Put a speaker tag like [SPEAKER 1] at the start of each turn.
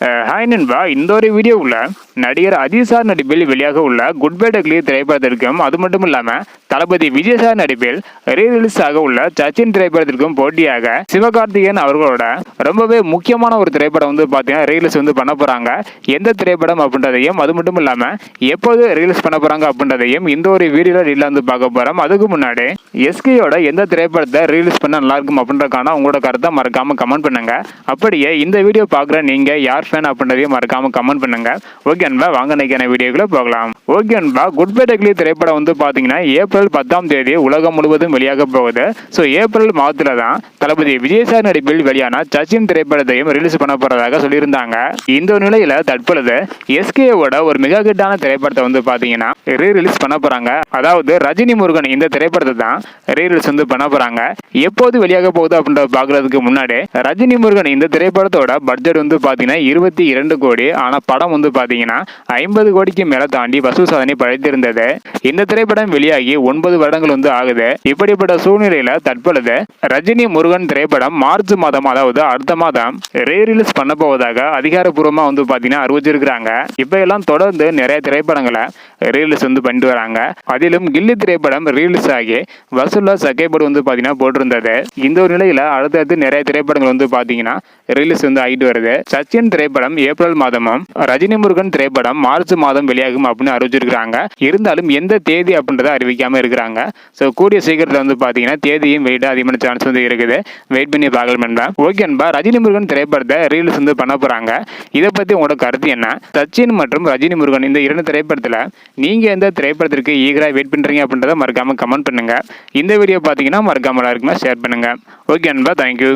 [SPEAKER 1] Hi நண்பா. இந்த ஒரு வீடியோவில் நடிகர் அஜிசார் சார் நடிப்பில் வெளியாக உள்ள குட் பை டக்லி திரைப்படத்திற்கும் அது மட்டும் இல்லாமல் தளபதி விஜய் சார் நடிப்பில் ரீரிலீஸ் ஆக உள்ள சச்சின் திரைப்படத்திற்கும் போட்டியாக சிவகார்த்திகேயன் அவர்களோட ரொம்பவே முக்கியமான ஒரு திரைப்படம் வந்து பார்த்தீங்கன்னா ரீலீஸ் வந்து பண்ண போகிறாங்க எந்த திரைப்படம் அப்படின்றதையும் அது மட்டும் இல்லாமல் எப்போது ரீலீஸ் பண்ண போகிறாங்க அப்படின்றதையும் இந்த ஒரு வீடியோவில் ரீலாக வந்து பார்க்க போகிறோம் அதுக்கு முன்னாடி எஸ்கேயோட எந்த திரைப்படத்தை ரிலீஸ் பண்ண நல்லா இருக்கும் அப்படின்றக்கான உங்களோட கருத்தை மறக்காம கமெண்ட் பண்ணுங்க. அப்படியே இந்த வீடியோ பார்க்குற நீங்க யார் ஃபேன் அப்படின்றதையும் மறக்காம கமெண்ட் பண்ணுங்க. ஓகே அன்பா வாங்க நினைக்கிற வீடியோக்குள்ள போகலாம். ஓகே அன்பா குட் பை டக்லி திரைப்படம் வந்து பார்த்தீங்கன்னா ஏப்ரல் பத்தாம் தேதி உலகம் முழுவதும் வெளியாக போகுது. ஸோ ஏப்ரல் மாதத்துல தான் தளபதி விஜய் சார் நடிப்பில் வெளியான சச்சின் திரைப்படத்தையும் ரிலீஸ் பண்ண போறதாக சொல்லியிருந்தாங்க. இந்த நிலையில தற்பொழுது எஸ்கேவோட ஒரு மிக கிட்டான திரைப்படத்தை வந்து பார்த்தீங்கன்னா ரீ ரிலீஸ் பண்ண போறாங்க. அதாவது ரஜினி முருகன் இந்த திரைப்படத்தை தான் ரீல்ஸ் வந்து பண்ண போறாங்க. எப்போது வெளியாக போகுது அப்படின்றத பார்க்குறதுக்கு முன்னாடி ரஜினி முருகன் இந்த திரைப்படத்தோட பட்ஜெட் வந்து பார்த்தீங்கன்னா இருபத்தி இரண்டு கோடி. ஆனால் படம் வந்து பார்த்தீங்கன்னா ஐம்பது கோடிக்கு மேலே தாண்டி வசூல் சாதனை படைத்திருந்தது. இந்த திரைப்படம் வெளியாகி ஒன்பது வருடங்கள் வந்து ஆகுது. இப்படிப்பட்ட சூழ்நிலையில தற்பொழுது ரஜினி முருகன் திரைப்படம் மார்ச் மாதம் அதாவது அடுத்த மாதம் ரீ ரிலீஸ் பண்ண போவதாக அதிகாரப்பூர்வமா வந்து பார்த்தீங்கன்னா அறிவிச்சிருக்கிறாங்க. இப்போ எல்லாம் தொடர்ந்து நிறைய திரைப்படங்களை ரீலீஸ் வந்து பண்ணிட்டு வராங்க. அதிலும் கில்லி திரைப்படம் ரீலீஸ் ஆகி வசூலா சக்கைப்படு வந்து பார்த்தீங்கன்னா போட்டிருந்தது. இந்த ஒரு நிலையில் அடுத்தடுத்து நிறைய திரைப்படங்கள் வந்து பார்த்தீங்கன்னா ரிலீஸ் வந்து ஆகிட்டு வருது. சச்சின் திரைப்படம் ஏப்ரல் மாதமும் ரஜினி முருகன் திரைப்படம் மார்ச் மாதம் வெளியாகும் அப்படின்னு அறிவிச்சிருக்கிறாங்க. இருந்தாலும் எந்த தேதி அப்படின்றத அறிவிக்காம இருக்கிறாங்க. ஸோ கூடிய சீக்கிரத்தில் வந்து பார்த்தீங்கன்னா தேதியும் வெயிட் அதிகமான சான்ஸ் வந்து இருக்குது. வெயிட் பண்ணி பார்க்கலாம் ஓகே அன்பா ரஜினி முருகன் திரைப்படத்தை ரீல்ஸ் வந்து பண்ண போகிறாங்க இதை பற்றி உங்களோட கருத்து என்ன? சச்சின் மற்றும் ரஜினி முருகன் இந்த இரண்டு திரைப்படத்தில் நீங்கள் எந்த திரைப்படத்திற்கு ஈகராக வெயிட் பண்ணுறீங்க அப்படின்றத மறக்காமல் கமெண்ட் பண்ணுங்கள் இந்த வீடியோ பார்த்தீங்கன்னா மறக்காமல் எல்லாருக்குமே ஷேர் பண்ணுங்கள் ஓகே அன்பா தேங்க்யூ